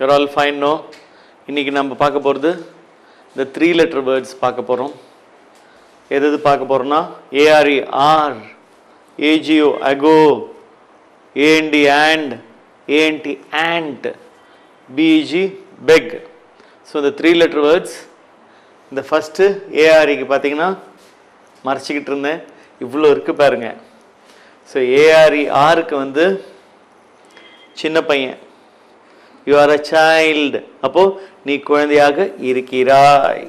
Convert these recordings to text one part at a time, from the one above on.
Your all fine no இன்றைக்கி நம்ம பார்க்க போகிறது இந்த த்ரீ லெட்டர் வேர்ட்ஸ் பார்க்க போகிறோம் எது எது பார்க்க போகிறோன்னா A R E are A G O ago A N D and A N D and B G beg so இந்த த்ரீ லெட்டர் வேர்ட்ஸ் இந்த ஃபஸ்ட்டு ஏஆர்இக்கு பார்த்தீங்கன்னா மறைச்சிக்கிட்டு இருந்தேன். இவ்வளோ இருக்குது பாருங்கள் ஸோ ஏஆர்இ ஆருக்கு வந்து சின்ன பையன். யூ ஆர் அ சைல்டு அப்போ நீ குழந்தையாக இருக்கிறாய்.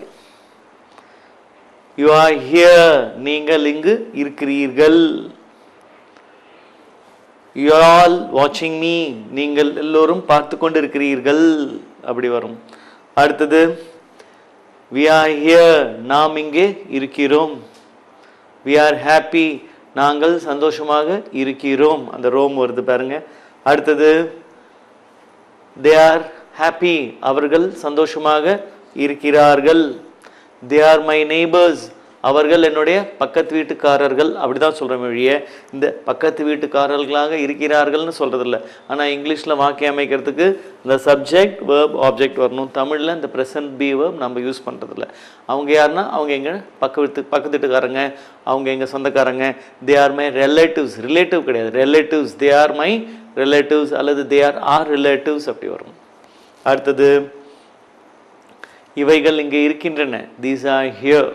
யூ ஆர் ஹியர் நீங்கள் இங்கு இருக்கிறீர்கள். யூ ஆல் வாட்சிங் மீ நீங்கள் எல்லோரும் பார்த்து கொண்டு இருக்கிறீர்கள் அப்படி வரும். அடுத்தது வி ஆர் ஹியர் நாம் இங்கே இருக்கிறோம். வி ஆர் ஹாப்பி நாங்கள் சந்தோஷமாக இருக்கிறோம். அந்த ரோம் வருது பாருங்க. அடுத்தது தே ஆர் ஹாப்பி அவர்கள் சந்தோஷமாக இருக்கிறார்கள். தே ஆர் மை நெய்பர்ஸ் அவர்கள் என்னுடைய பக்கத்து வீட்டுக்காரர்கள். அப்படி தான் சொல்கிற வழிய இந்த பக்கத்து வீட்டுக்காரர்களாக இருக்கிறார்கள்னு சொல்கிறதில்ல ஆனால் இங்கிலீஷில் வாக்கியம் அமைக்கிறதுக்கு இந்த சப்ஜெக்ட் வேர்ப் ஆப்ஜெக்ட் வரணும். தமிழில் இந்த ப்ரெசன்ட் பி வேர்ப் நம்ம யூஸ் பண்ணுறதில்ல அவங்க யாருன்னா அவங்க எங்கள் பக்க வீட்டு பக்கத்து வீட்டுக்காரங்க அவங்க எங்கள் சொந்தக்காரங்க. They are my relatives relative கிடையாது. Relatives they are my relatives அல்லது தே ஆர் ஆர் ரிலேட்டிவ்ஸ் அப்படி வரும். அடுத்தது இவைகள் இங்கே இருக்கின்றன. தீஸ் ஆர் ஹியர்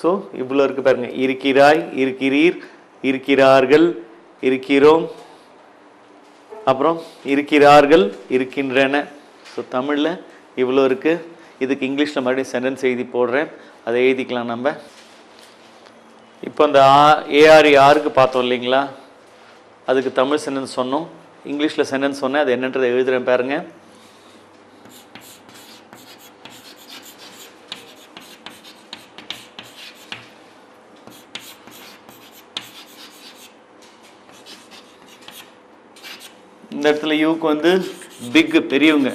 ஸோ இவ்வளோ இருக்கு பாருங்கள் இருக்கிறாய் இருக்கிறீர் இருக்கிறார்கள் இருக்கிறோம். அப்புறம் இருக்கிறார்கள் இருக்கின்றன. ஸோ தமிழில் இவ்வளோ இருக்கு. இதுக்கு இங்கிலீஷில் மறுபடியும் சென்டென்ஸ் எழுதி போடுறேன். அதை எழுதிக்கலாம் நம்ம. இப்போ அந்த ஆ ஏஆர்இ ஆருக்கு பார்த்தோம் இல்லைங்களா? அதுக்கு தமிழ் சென்டென்ஸ் சொன்னோம். இங்கிலீஷில் சென்டென்ஸ் சொன்னேன். அது என்னன்றதை எழுதுகிறேன் பாருங்க. இந்த இடத்துல யூக்கு வந்து பிக் பெரியவங்க.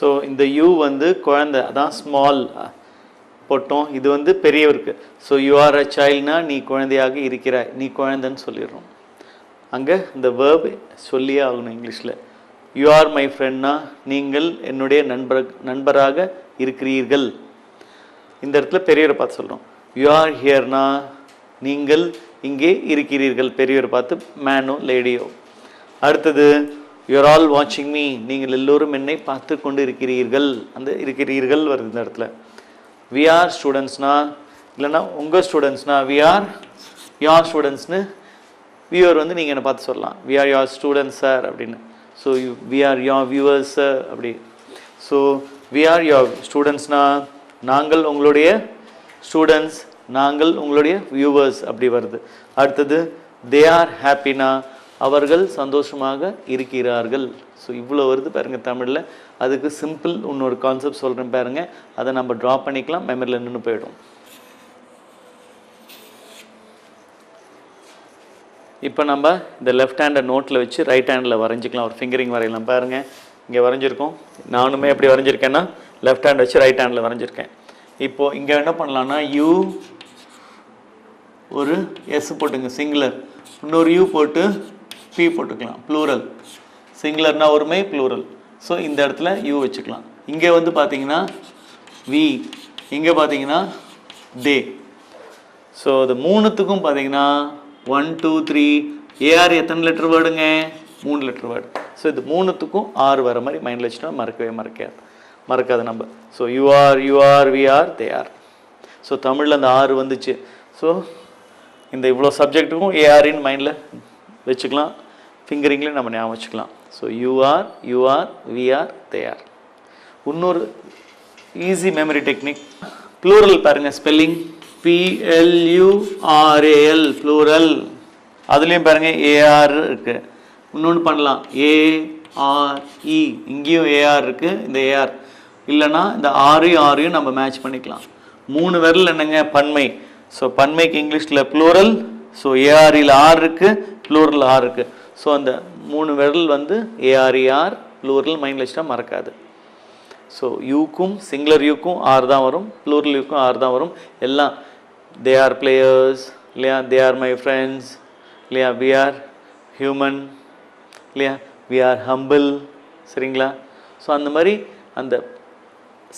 ஸோ இந்த யூ வந்து குழந்தை அதான் ஸ்மால் போட்டோம். இது வந்து பெரியவருக்கு. ஸோ யூ ஆர் அ சைல்ட்னா நீ குழந்தையாக இருக்கிறாய் நீ குழந்தைன்னு சொல்லிடுறோம். அங்கே இந்த வேர்ப் சொல்லியே ஆகணும் இங்கிலீஷில். யூ ஆர் மை ஃப்ரெண்ட்னா நீங்கள் என்னுடைய நண்பர் நண்பராக இருக்கிறீர்கள். இந்த இடத்துல பெரியவரை பார்த்து சொல்கிறோம் யூ ஆர் ஹியர்னா நீங்கள் இங்கே இருக்கிறீர்கள். பெரியவரை பார்த்து மேனோ லேடியோ அடுத்தது யூஆர் ஆல் வாட்சிங் மீ நீங்கள் எல்லோரும் என்னை பார்த்து கொண்டு இருக்கிறீர்கள் அந்த இருக்கிறீர்கள் வருது இந்த இடத்துல. வி ஆர் ஸ்டூடெண்ட்ஸ்னா இல்லைன்னா உங்கள் ஸ்டூடெண்ட்ஸ்னா வி ஆர் யார் ஸ்டூடெண்ட்ஸ்னு வியூவர் வந்து நீங்கள் என்னை பார்த்து சொல்லலாம். We are your students sir அப்படின்னு. So you we are your viewers sir அப்படி. ஸோ வி ஆர் யார் ஸ்டூடெண்ட்ஸ்னா நாங்கள் உங்களுடைய ஸ்டூடெண்ட்ஸ் நாங்கள் உங்களுடைய வியூவர்ஸ் அப்படி வருது. அடுத்தது தே ஆர் ஹாப்பினா அவர்கள் சந்தோஷமாக இருக்கிறார்கள். ஸோ இவ்வளோ வருது பாருங்கள் தமிழில். அதுக்கு சிம்பிள் இன்னொரு கான்செப்ட் சொல்கிறேன் பாருங்க. அதை நம்ம ட்ரா பண்ணிக்கலாம். மெமரியில் நின்று போயிடும். இப்போ நம்ம இந்த லெஃப்ட் ஹேண்டை நோட்டில் வச்சு ரைட் ஹேண்டில் வரைஞ்சிக்கலாம். ஒரு ஃபிங்கரிங் வரையலாம் பாருங்கள் இங்கே வரைஞ்சிருக்கோம். நானுமே எப்படி வரைஞ்சிருக்கேன்னா லெஃப்ட் ஹேண்ட் வச்சு ரைட் ஹேண்டில் வரைஞ்சிருக்கேன். இப்போது இங்கே என்ன பண்ணலான்னா யூ ஒரு எஸ் போட்டுங்க. சிங்குலர் இன்னொரு யூ போட்டு பி போட்டுக்கலாம் ப்ளூரல் சிங்குலர்னா ஒருமை ப்ளூரல் ஸோ இந்த இடத்துல யூ வச்சுக்கலாம். இங்கே வந்து பார்த்தீங்கன்னா வி இங்கே பார்த்தீங்கன்னா டே ஸோ இது மூணுத்துக்கும் பார்த்தீங்கன்னா one two three A R எத்தனை லெட்டர் வேர்டுங்க மூணு லெட்டர் வேர்டு ஸோ இது மூணுத்துக்கும் ஆறு வர மாதிரி மைண்டில் வச்சுட்டா மறக்கவே மறக்காது. மறக்காது நம்ம so you are you are we are they are so தமிழில் அந்த ஆறு வந்துச்சு. ஸோ இந்த இவ்வளோ சப்ஜெக்ட்டுக்கும் ஏஆர்ன்னு மைண்டில் வச்சுக்கலாம். ஃபிங்கரிங்லேயும் நம்ம ஞாபகம் வச்சுக்கலாம். So you are you are we are they are இன்னொரு ஈஸி மெமரி டெக்னிக் ப்ளூரல் பாருங்கள் spelling P L U R A L plural அதுலேயும் பாருங்க ஏஆர் இருக்குது இன்னொன்று பண்ணலாம். ஏஆர்இ இங்கேயும் ஏஆர் இருக்குது இந்த ஏஆர் இல்லைன்னா இந்த ஆறையும் ஆறையும் நம்ம மேட்ச் பண்ணிக்கலாம். மூணு விரல் என்னங்க? பன்மை. ஸோ பன்மைக்கு இங்கிலீஷில் ப்ளூரல் ஸோ ஏஆர்இல ஆர் இருக்குது ப்ளூரல் ஆர் இருக்குது ஸோ அந்த மூணு விரல் வந்து A R E R plural மைண்டில் வச்சுட்டா மறக்காது. ஸோ யூக்கும் சிங்குலர் யூக்கும் ஆர் தான் வரும் ப்ளூரல் யூக்கும் ஆர் தான் வரும். எல்லாம் தே ஆர் பிளேயர்ஸ் இல்லையா? தே ஆர் மை ஃப்ரெண்ட்ஸ் இல்லையா? வி ஆர் ஹியூமன் இல்லையா? வி ஆர் ஹம்பிள் சரிங்களா? ஸோ அந்த மாதிரி அந்த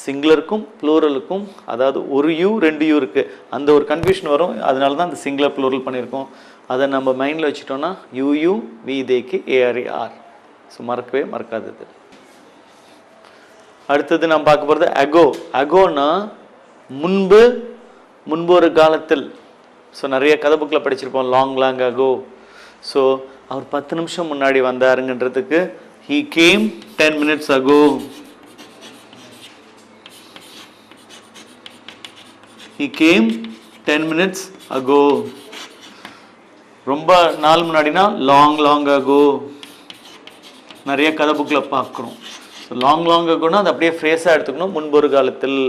சிங்குலருக்கும் ப்ளூரலுக்கும் அதாவது ஒரு யூ ரெண்டு யூ இருக்குது அந்த ஒரு கன்ஃபியூஷன் வரும். அதனால தான் அந்த சிங்குலர் ப்ளூரல் பண்ணியிருக்கோம். அதை நம்ம மைண்டில் வச்சுட்டோன்னா யூ வி தேக்கு ஏஆர்ஏஆர் ஸோ மறக்கவே மறக்காதது. அடுத்தது நாம் பார்க்க போகிறது அகோ அகோனா முன்பு முன்பு ஒரு காலத்தில். ஸோ நிறைய கதை புக்கில் படிச்சிருப்போம். லாங் லாங் அகோ ஸோ அவர் பத்து நிமிஷம் முன்னாடி வந்தாருங்கன்றதுக்கு he came ten minutes ago he came ten minutes ago ரொம்ப நாள் முன்னாடினா லாங் லாங் அகோ நிறைய கதை புக்கில் பார்க்குறோம். ஸோ லாங் லாங் அகோனா அது அப்படியே ஃப்ரேஸாக எடுத்துக்கணும். முன்பொரு காலத்தில்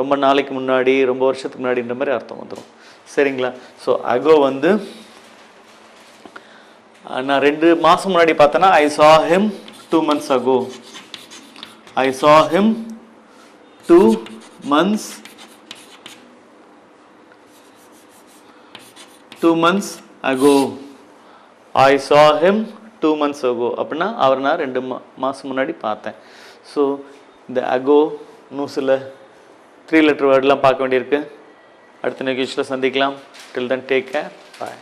ரொம்ப நாளைக்கு முன்னாடி ரொம்ப வருஷத்துக்கு முன்னாடின்ற மாதிரி அர்த்தம் வந்துடும் சரிங்களா? ஸோ அகோ வந்து நான் ரெண்டு மாதம் முன்னாடி பார்த்தேன்னா I saw him two months ago I saw him two months two months ago I saw him two months ago அப்படின்னா அவர் நான் ரெண்டு மா மாதம் முன்னாடி பார்த்தேன். ஸோ இந்த அகோ நியூஸில் சில த்ரீ லெட்டர் வேர்டெலாம் பார்க்க வேண்டியிருக்கு. அடுத்த நிகழ்ச்சியில் சந்திக்கலாம். Till then take care bye